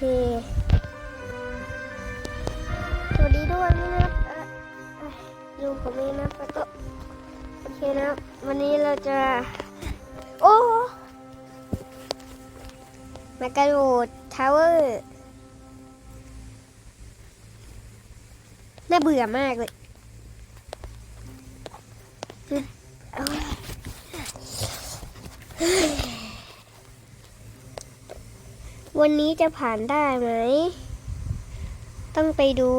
สวัสดีด้วยนะครับเอ่อเอ่อลุงผมเองนะประตูโอเคนะ วันนี้เราจะ โอ้มากระโดดทาวเวอร์น่าเบื่อมากเลยโอ้ย วันนี้จะผ่านได้ไหม ต้องไปดู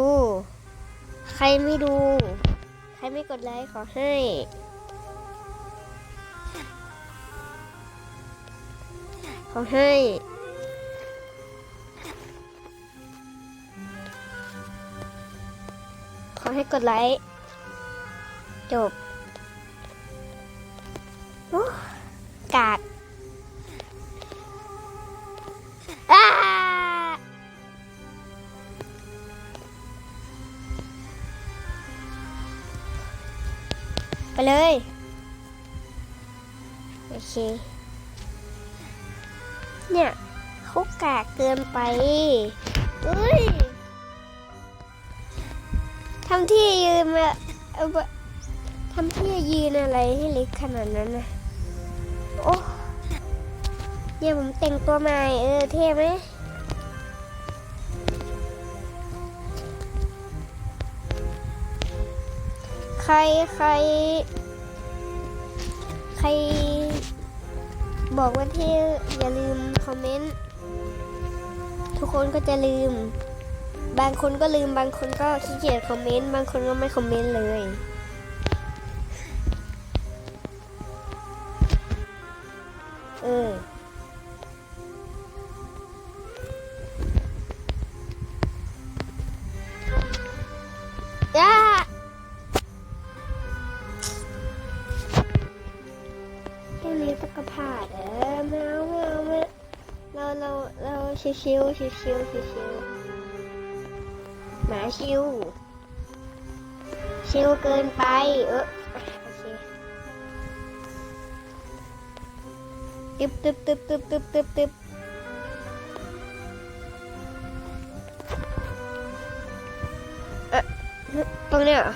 ใครไม่ดู ใครไม่กดไลค์ขอให้ขอให้ขอให้กดไลค์ จบโอ้กาด เลย โอเค เนี่ยเขากากเกินไปเอ้ยทำที่ยืนมาเอาบะทำที่ยืนอะไรให้เล็กขนาดนั้นนะโอ้เนี่ยผมแต่งตัวใหม่เออเท่ไหม รใคร ใคร บอกว่าที่อย่าลืมคอมเมนต์ทุกคนก็จะลืม บางคนก็ลืมบางคนก็ขี้เกียจคอมเมนต์บางคนก็ไม่คอมเมนต์เลย ชิวชิวชิวชิวชิวหมาชิว ชิวเกินไป เออโอเคตึบตึบตึบตึบตึบตึบตึบเอ๊ะตรงเนี้ยเหรอ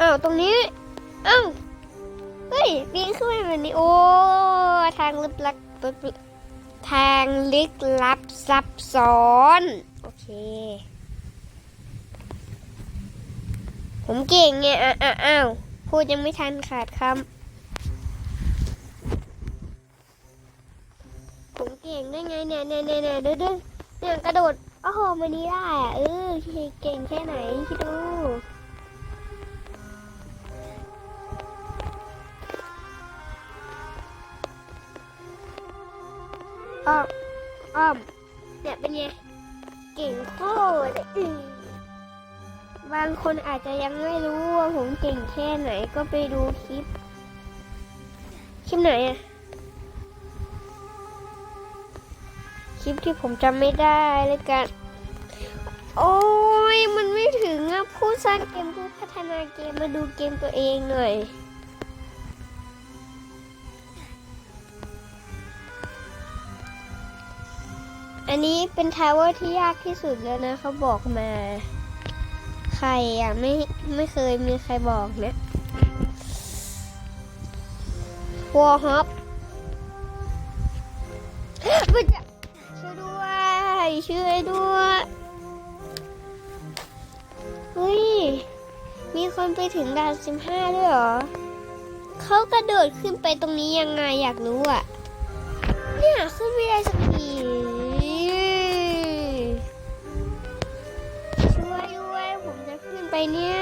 อ้าว ตรงนี้ อ้าว เฮ้ยปีนขึ้นไปแบบนี้ โอ้ ทางลึกลับ ทางลึกลับซับซ้อน โอเค ผมเก่งไงอะอะอ้าวพูดยังไม่ทันขาดคำผมเก่งได้ไงเนี่ยเนี่ยเนี่ยเนี่ยดูดูเนี่ยกระโดดโอ้โหมันนี้ได้อะเออเก่งแค่ไหนคิดดู อ้อมอ้อมเนี่ยเป็นไงเก่งโคตรอือบางคนอาจจะยังไม่รู้ว่าผมเก่งแค่ไหนก็ไปดูคลิป คลิปไหนอะคลิปที่ผมจำไม่ได้เลยกัน โอ้ย มันไม่ถึงอะผู้สร้างเกมผู้พัฒนาเกมมาดูเกมตัวเองหน่อย อันนี้เป็นทาวเวอร์ที่ยากที่สุดแล้วนะเขาบอกมา ใครอะไม่ไม่เคยมีใครบอกนะวอลฮอปมันจะช่วยด้วยช่วยด้วยเฮ้ย มีคนไปถึงด่านสิบห้าด้วยเหรอเขากระโดดขึ้นไปตรงนี้ยังไงอยากรู้อะ เนี่ยขึ้นไม่ได้สักที เนี่ย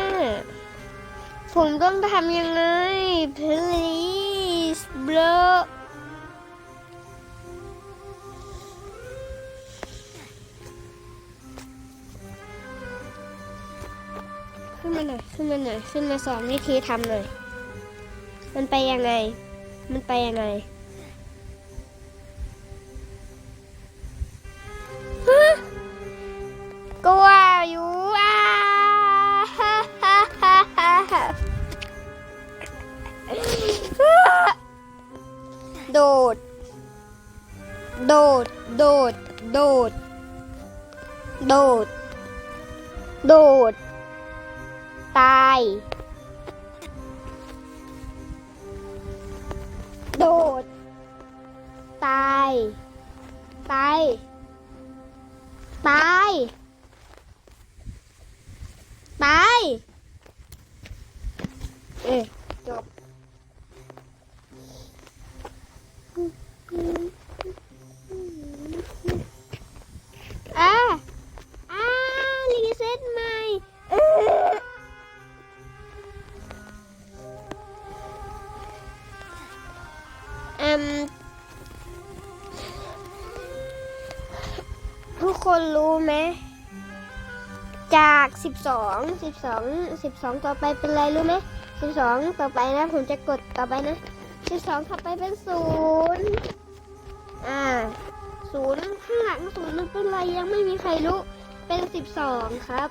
ผมต้องทำยังไง please bro ขึ้นมาหน่อย ขึ้นมาหน่อย ขึ้นมาสอนวิธีทำหน่อย มันไปยังไง มันไปยังไง คนรู้ไหม จาก 12 12 12 ต่อไปเป็นอะไรรู้ไหม12 ต่อไปนะ ผมจะกดต่อไปนะ 12 ต่อไปเป็นศูนย์อ่าศูนย์ข้างหลังศูนย์มันเป็นอะไรยังไม่มีใครรู้ เป็นสิบสองครับ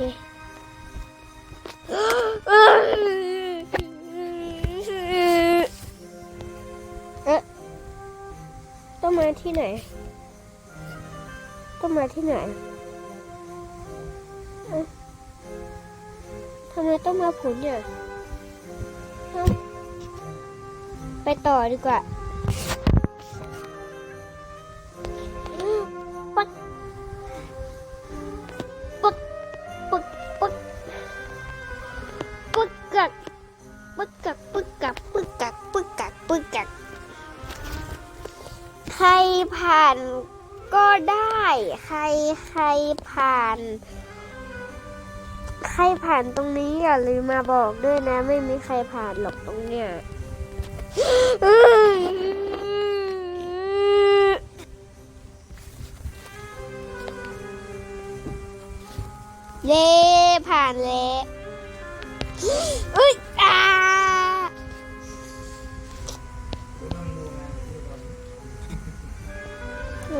ต้องมาที่ไหน ต้องมาที่ไหนทำไมต้องมาผลเนี่ย ไปต่อดีกว่า ใครใครผ่าน ใครผ่านตรงนี้อย่าลืมมาบอกด้วยนะ ไม่มีใครผ่านหรอกตรงเนี้ยเย้ผ่านแล้วอุ้ยอ่า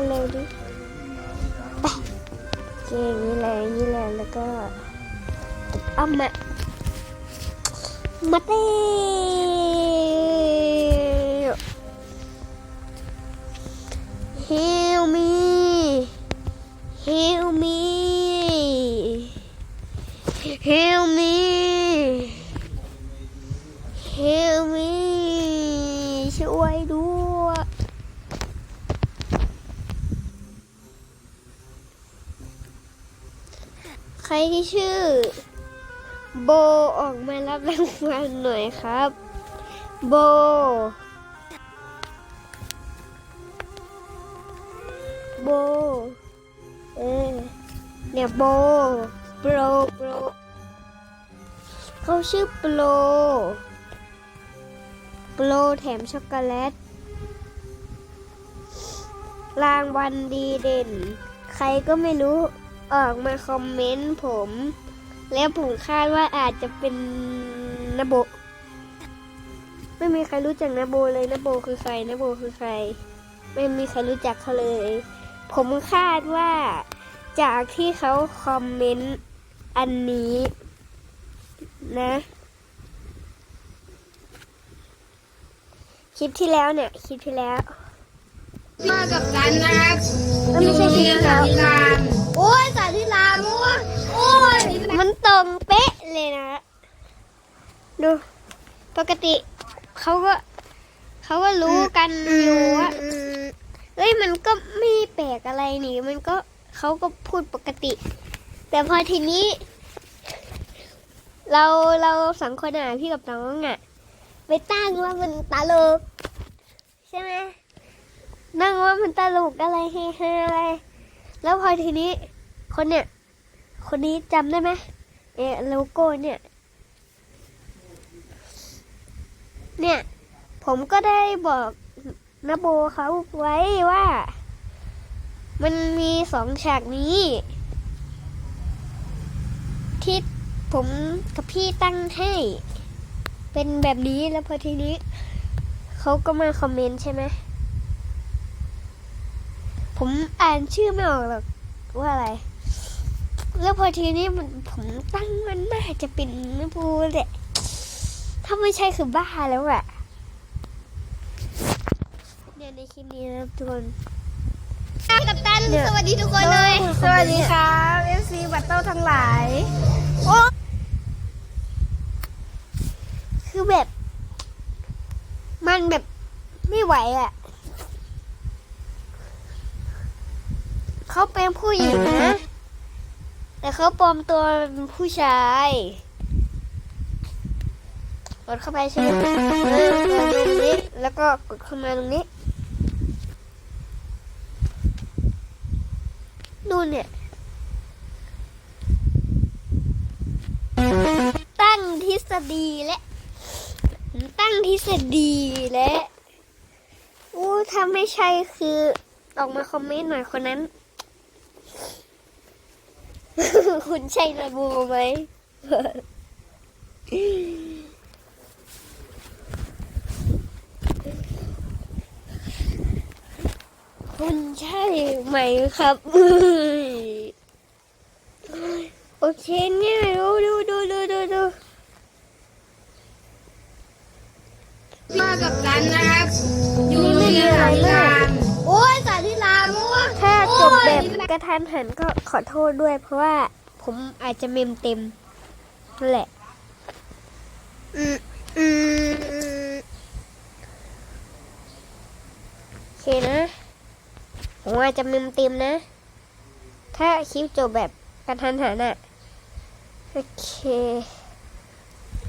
เร็วๆดิไป เก่งนี่แหละนี่แหละแล้วก็เอามามาเต้เฮลมีเฮลมีเฮลมีเฮลมีช่วยด้วย ใคร ที่ชื่อ โบออกมารับรางวัลหน่อยครับ โบ โบ เออเนี่ยโบโปรโปรเขาชื่อโปรโปรแถมช็อกโกแลตรางวัลดีเด่น ใครก็ไม่รู้ ออกมาคอมเมนต์ผม แล้วผมคาดว่าอาจจะเป็นนโบ ไม่มีใครรู้จักนโบเลยนโบคือใครนโบคือใคร ไม่มีใครรู้จักเขาเลย ผมคาดว่าจากที่เขาคอมเมนต์อันนี้นะคลิปที่แล้วเนี่ยคลิปที่แล้ว มากับกันนะครับเอ้ยไม่ใช่คลิปที่แล้วลามโอ้ ยสาธิรามโอ้ยโอ้ยมันตรงเป๊ะเลยนะ ดู ปกติเขาก็เขาก็รู้กันอยู่ว่าเอ้ยมันก็ไม่แปลกอะไรนี่ มันก็เขาก็พูดปกติ แต่พอทีนี้ เราเราสองคนอะพี่กับน้องอะไปตั้งว่ามันตลก ใช่ไหมนั่งว่ามันตลกอะไรเฮฮาอะไร แล้วพอทีนี้ คนเนี่ย คนนี้จำได้ไหมเอโลโก้เนี่ย เนี่ย ผมก็ได้บอกนโบเขาไว้ว่า มันมีสองฉากนี้ ที่ผมกับพี่ตั้งให้ เป็นแบบนี้แล้วพอทีนี้ เขาก็มาคอมเมนต์ใช่ไหมผมอ่านชื่อไม่ออกหรอกว่าอะไร แล้วพอทีนี้มันผมตั้งมันน่าจะเป็นไม่พูดแหละถ้าไม่ใช่คือบ้าแล้วอะเนี่ยในคลิปนี้นะครับทุกคนกับตันเนี่ยสวัสดีทุกคนเลยสวัสดีครับเอฟซีบัตเตอร์ทั้งหลายโอ้คือแบบ มันแบบไม่ไหวอะ่ะเขาเป็นผู้หญิงนะ แต่เขาปลอมตัวเป็นผู้ชายกดเข้าไปใช่ไหมตรงนี้แล้วก็กดเข้ามาตรงนี้นู่นเนี่ย ตั้งทฤษฎีและ ตั้งทฤษฎีและอู้ถ้าไม่ใช่คือออกมาคอมเมนต์หน่อยคนนั้น คุณใช่นาบูไหมคุณใช่ไหมครับโอเคเนี่ยดูดูดูดูดูดูมากับตันนะครับ อยู่โรงเรียน จบแบบโอ้ยกระทันหันก็ขอโทษด้วย เพราะว่าผมอาจจะเมมเต็มนั่นแหละ อืมอืมอืมโอเคนะ ผมอาจจะเมมเต็มนะ ถ้าคลิปจบแบบกระทันหันอะโอเค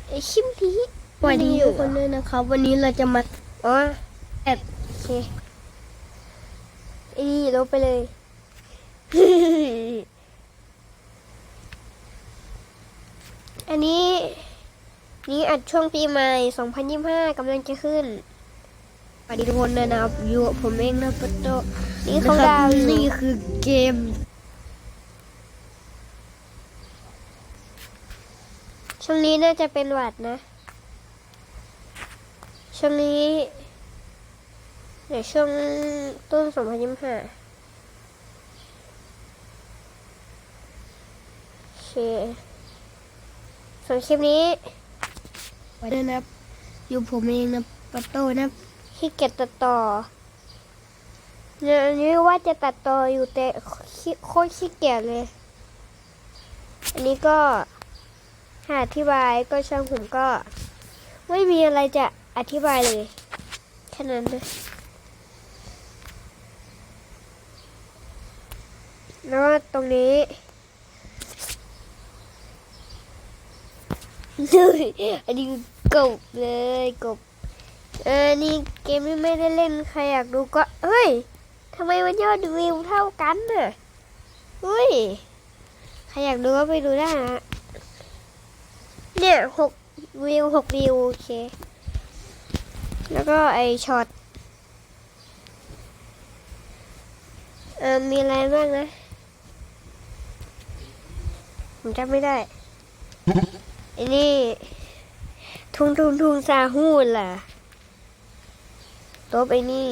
ไอคลิปนี้สวัสดีทุกคนด้วยนะครับ วันนี้เราจะมาอ๋อแอบโอเคไอ้นี่ลบไปเลย อันนี้นี่อัดช่วงปีใหม่ 2025กำลังจะขึ้นสวัสดีทุกคนด้วยนะครับอยู่กับผมเองนะปตโตนี่เขาดาวอยู่นี่คือเกม ช่วงนี้น่าจะเป็นหวัดนะ ช่วงนี้ เดี๋ยวช่วงต้น2025โอ เคส่วนคลิปนี้วันนี้นะครับอยู่ผมเองนะปัตโต้นะครับขี้เกียจตัดต่อเนี่ยอันนี้ว่าจะตัดต่ออยู่แต่ขี้โคตรขี้เกียจเลย อันนี้ก็หาอธิบายก็ช่างผมก็ ไม่มีอะไรจะอธิบายเลยแค่นั้นเลยแล้วก็ตรงนี้ อันนี้กบเลยกบเออนี่เกมนี้ไม่ได้เล่นใครอยากดูก็ เฮ้ยทำไมมันยอดวิวเท่ากันน่ะเฮ้ยใครอยากดูก็ไปดูได้นะเนี่ยหกวิวหกวิวโอเค แล้วก็ไอช็อตเออมีอะไรบ้างนะ ผมจำไม่ได้ ไอ้นี่ทุงทุงทุงซาฮูนล่ะลบไอ้นี่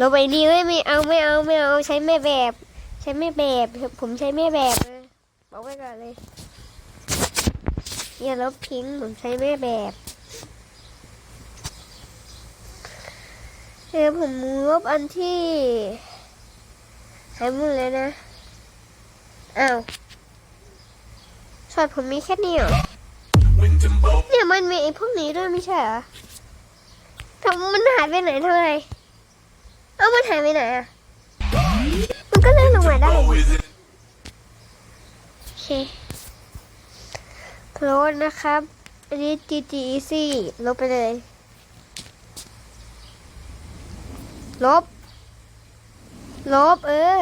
ลบไอ้นี่เอ้ยไม่เอาไม่เอาไม่เอาใช้แม่แบบ ใช้แม่แบบ ผมใช้แม่แบบนะบอกไว้ก่อนเลยอย่าลบทิ้งผมใช้แม่แบบเออผมลบอันที่หายหมดเลยนะ อ้าว ช็อตผมมีแค่นี้เหรอ เนี่ยมันมีไอ้พวกนี้ด้วยไม่ใช่เหรอทำมันหายไปไหนทำไม เอ้ามันหายไปไหนอะ มันก็เลื่อนลงมาได้ โอเคโคลดนะครับ อันนี้ GG Easy ลบไปเลย ลบ ลบ เออ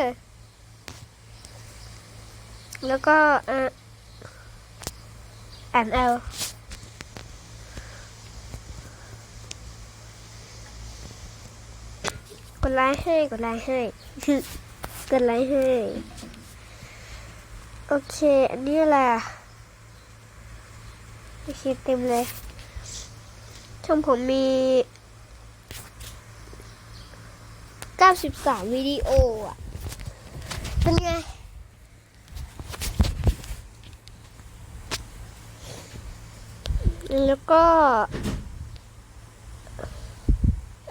แล้วก็อะ อ่านเอากดไลค์ให้กดไลค์ให้กดไลค์ให้ โอเค อันนี้อะไรอะโอเคเต็มเลยช่องผมมี 93 วิดีโออะ เป็นไง แล้วก็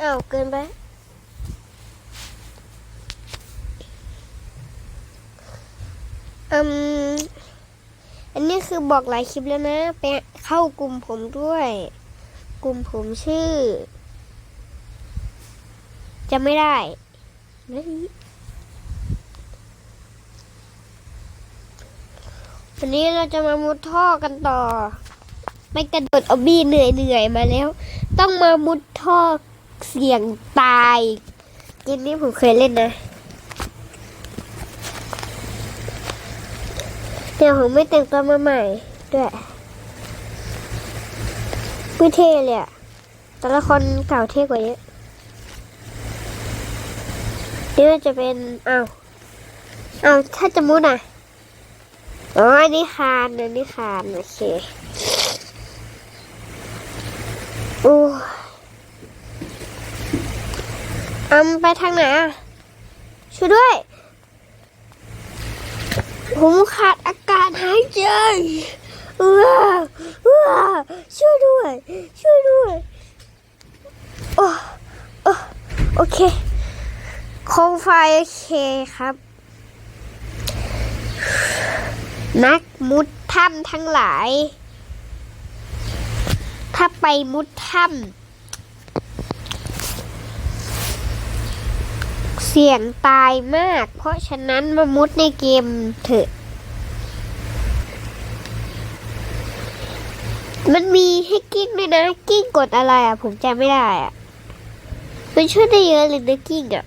อ้าวเกินไป อืม อันนี้คือบอกหลายคลิปแล้วนะ ไปเข้ากลุ่มผมด้วย กลุ่มผมชื่อ จะไม่ได้นะวันนี้เราจะมามุดท่อกันต่อ ไม่กระโดดเอาบี้เหนื่อยเหนื่อยๆมาแล้ว ต้องมามุดท่อเสี่ยงตายเกมนี้ผมเคยเล่นนะเดี๋ยวผมไม่แต่งตัวมาใหม่ด้วยไม่เท่เลยอะแต่ละคนเก่าเท่กว่าเยอะนี่มันจะเป็นอ้าวอ้าวถ้าจะมุดอะอ๋ออันนี้คานอันนี้คานโอเคโอ้อำไปทางไหนอะ ช่วยด้วย ผมขาดอากาศหายใจเออเออช่วยด้วย ช่วยด้วยโอ้โอ้โอเคโคมไฟโอเคครับ นักมุดถ้ำทั้งหลาย ถ้าไปมุดถ้ำเสี่ยงตายมาก เพราะฉะนั้นมามุดในเกมเถอะ มันมีให้กิ้งด้วยนะ กิ้งกดอะไรอะ ผมจำไม่ได้อะ มันช่วยได้เยอะเลยนะกิ้งอะ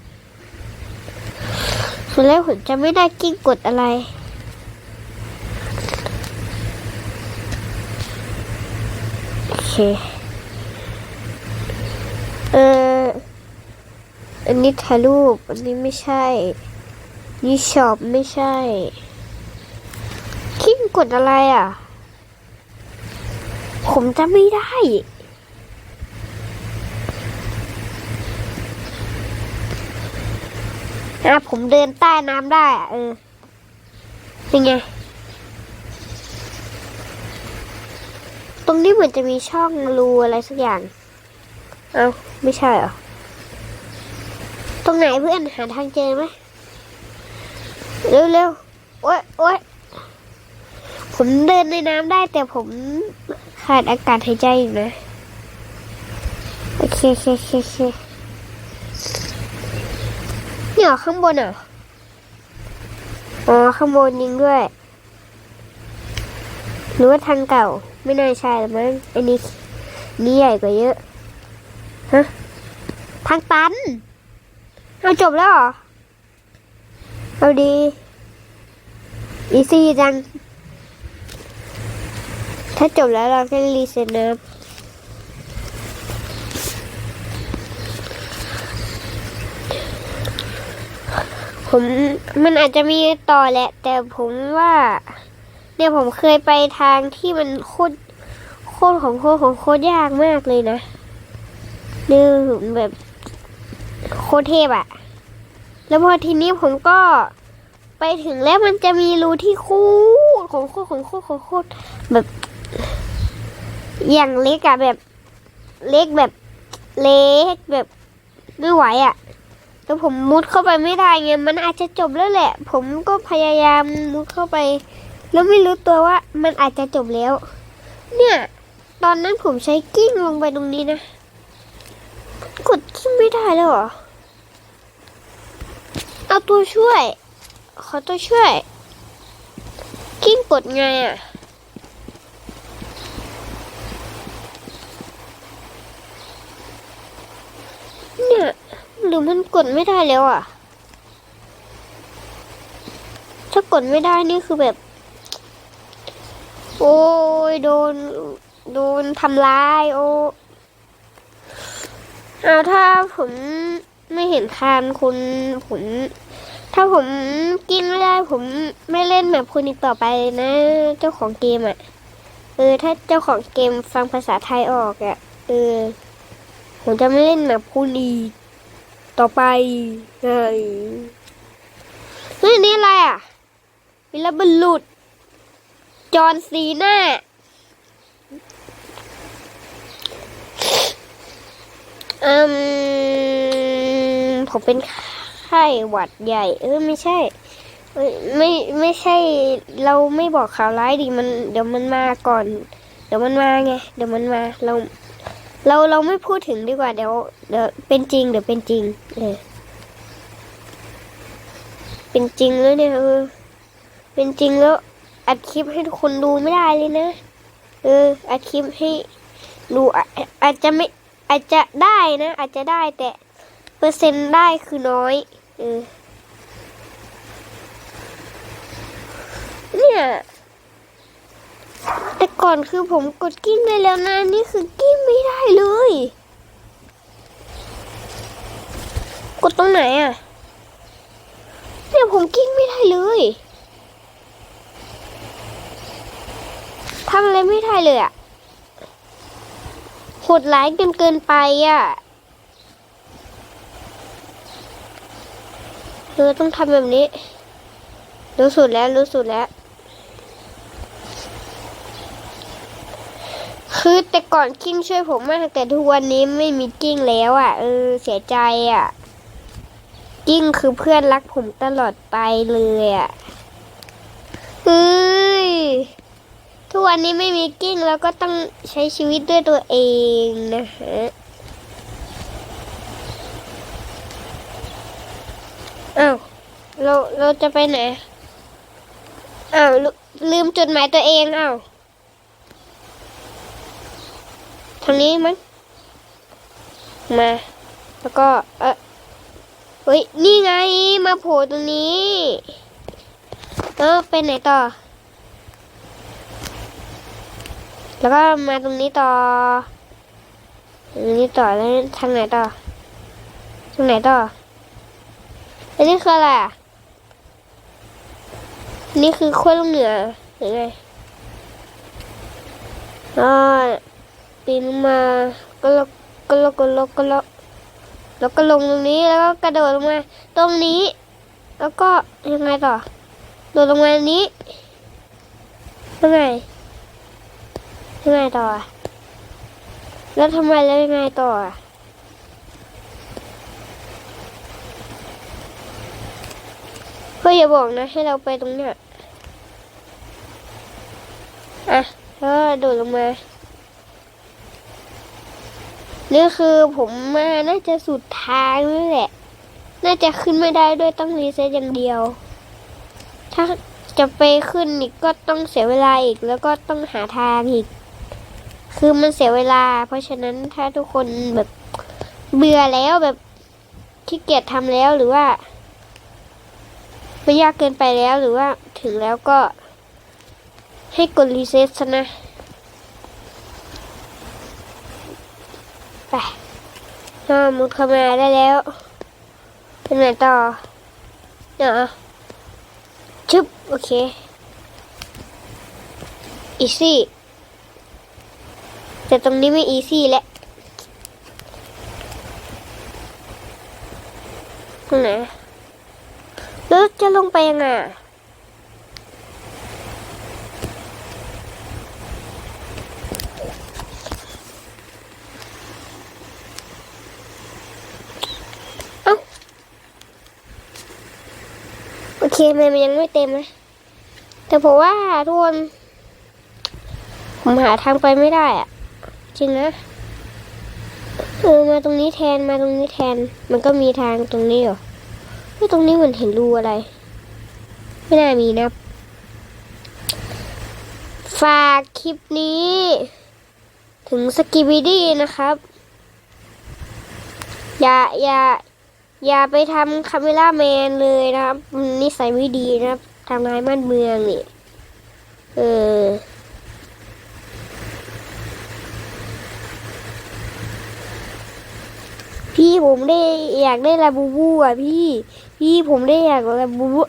ส่วนแรกผมจะไม่ได้กิ้งกดอะไร โอ เค เออ อันนี้ถ่ายรูป อันนี้ไม่ใช่ นี่ช็อปไม่ใช่กิ้งกดอะไรอะ ผมจะไม่ได้อะผมเดินใต้น้ำได้อะเออเป็นไง ตรงนี้เหมือนจะมีช่องรูอะไรสักอย่าง เอ้าไม่ใช่เหรอ ตรงไหนเพื่อนหาทางเจอไหมเร็วเร็วๆโอ๊ยโอ๊ยผมเดินในน้ำได้แต่ผมขาดอากาศหายใจอยู่นะโอเคโอเคโอเคโอเคเนี่ยเหรอข้างบนเหรออ๋อข้างบนยิงด้วย หรือว่าทางเก่าไม่น่าใช่หรอมั้งอันนี้นี่ใหญ่กว่าเยอะฮะทางตันเอาจบแล้วเหรอเอาดีอีซี่จัง ถ้าจบแล้วเราก็รีเซ็ตนะผมมันอาจจะมีต่อแหละ แต่ผมว่า เนี่ยผมเคยไปทางที่มันโคตรโคตรของโคตรของโคตรยากมากเลยนะนี่แบบโคตรเทพอะแล้วพอทีนี้ผมก็ไปถึงแล้วมันจะมีรูที่โคตรของโคตรของโคตรของโคตรแบบ อย่างเล็กอะแบบเล็กแบบเล็กแบบไม่ไหวอะแต่ผมมุดเข้าไปไม่ได้ไงมันอาจจะจบแล้วแหละ ผมก็พยายามมุดเข้าไป แล้วไม่รู้ตัวว่ามันอาจจะจบแล้ว เนี่ย ตอนนั้นผมใช้กิ้งลงไปตรงนี้นะ กดกิ้งไม่ได้แล้วเหรอ เอาตัวช่วย ขอตัวช่วย กิ้งกดไงอะเนี่ยหรือมันกดไม่ได้แล้วอะ ถ้ากดไม่ได้นี่คือแบบ โอ้ยโดน โดนทำร้ายโอ้เอาถ้าผมไม่เห็นคานคุณผมถ้าผมกินไม่ได้ผมไม่เล่นแบบคุณอีกต่อไปนะ เจ้าของเกมอะ เออ ถ้าเจ้าของเกมฟังภาษาไทยออกอะ เออ ผมจะไม่เล่นแบบคุณอีกต่อไปเฮ้ยเฮ้ยนี่อะไรอะวิลบรรลุด จอนซีน่า อืม ผมเป็นไข้หวัดใหญ่ เออไม่ใช่ ไม่ไม่ใช่ เราไม่บอกข่าวร้ายดิมัน เดี๋ยวมันมาก่อน เดี๋ยวมันมาไง เดี๋ยวมันมา เรา เราเราไม่พูดถึงดีกว่า เดี๋ยวเดี๋ยวเป็นจริง เดี๋ยวเป็นจริง เออ เป็นจริงแล้วเนี่ยเออ เป็นจริงแล้ว อัดคลิปให้ทุกคนดูไม่ได้เลยนะ เอออัดคลิปให้ดูอาจจะไม่อาจจะได้นะ อาจจะได้แต่เปอร์เซ็นต์ได้คือน้อย เออเนี่ยแต่ก่อนคือผมกดกิ้งได้แล้วนะนี่คือกิ้งไม่ได้เลย กดตรงไหนอะเนี่ยผมกิ้งไม่ได้เลย ทำอะไรไม่ได้เลยอะโหดร้ายเกินเกินไปอะเออต้องทำแบบนี้รู้สุดแล้วรู้สุดแล้ว คือแต่ก่อนกิ้งช่วยผมมาก แต่ทุกวันนี้ไม่มีกิ้งแล้วอะเออเสียใจอะ กิ้งคือเพื่อนรักผมตลอดไปเลยอะเฮ้ย ทุกวันนี้ไม่มีกิ้งแล้วก็ต้องใช้ชีวิตด้วยตัวเองนะฮะอ้าวเราเราจะไปไหนอ้าวลืมจุดหมายตัวเองอ้าวทางนี้มั้งมา แล้วก็เออเฮ้ยนี่ไงมาโผล่ตรงนี้เออไปไหนต่อ แล้วก็มาตรงนี้ต่อ ตรงนี้ต่อแล้วทางไหนต่อ ทางไหนต่ออันนี้คืออะไรอะนี่คือขั้วลกเหนือหรือไงอ่าปีนมา ก็ลกก็ลกก็ลกก็ลแล้วก็ลงตรงนี้แล้วก็กระโดดลงมาตรงนี้ แล้วก็ยังไงต่อ โดดลงมาอันนี้ยังไง ยังไงต่อ แล้วทำไมแล้วยังไงต่อเพื่ออย่าบอกนะให้เราไปตรงเนี้ยอะแล้วก็โดดลงมานี่คือผมมาน่าจะสุดทางนี่แหละ น่าจะขึ้นไม่ได้ด้วยต้องรีเซ็ตอย่างเดียว ถ้าจะไปขึ้นอีกก็ต้องเสียเวลาอีกแล้วก็ต้องหาทางอีก คือมันเสียเวลา เพราะฉะนั้นถ้าทุกคนแบบเบื่อแล้วแบบขี้เกียจทำแล้วหรือว่าไม่ยากเกินไปแล้วหรือว่าถึงแล้วก็ให้กดรีเซ็ตซะนะไปอ่ามุดเข้ามาได้แล้วเป็นไงต่อเนาะชึบโอเคอีซี่ แต่ตรงนี้ไม่อีซี่แหล้วตรงไหนแล้วจะลงไปยังไงอะเอ้าโอเคมันยังไม่เต็มนะ แต่ผมว่าทุกคนผมหาทางไปไม่ได้อะ จริงนะเออมาตรงนี้แทนมาตรงนี้แทน มันก็มีทางตรงนี้เหรอไม่ตรงนี้เหมือนเห็นรูอะไร ไม่น่ามีนะ ฝากคลิปนี้ ถึงสกิบิดี้นะครับ อย่าอย่าอย่าไปทำคาเมล่าแมนเลยนะครับมันนิสัยไม่ดีนะครับทำลายบ้านเมืองนี่ เออ พี่ผมได้อยากได้ลาบูบูอะพี่ พี่ผมได้อยากลาบูบู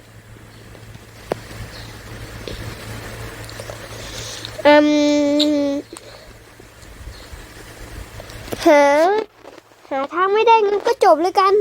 อืมหาหาทางไม่ได้งั้นก็จบเลยกัน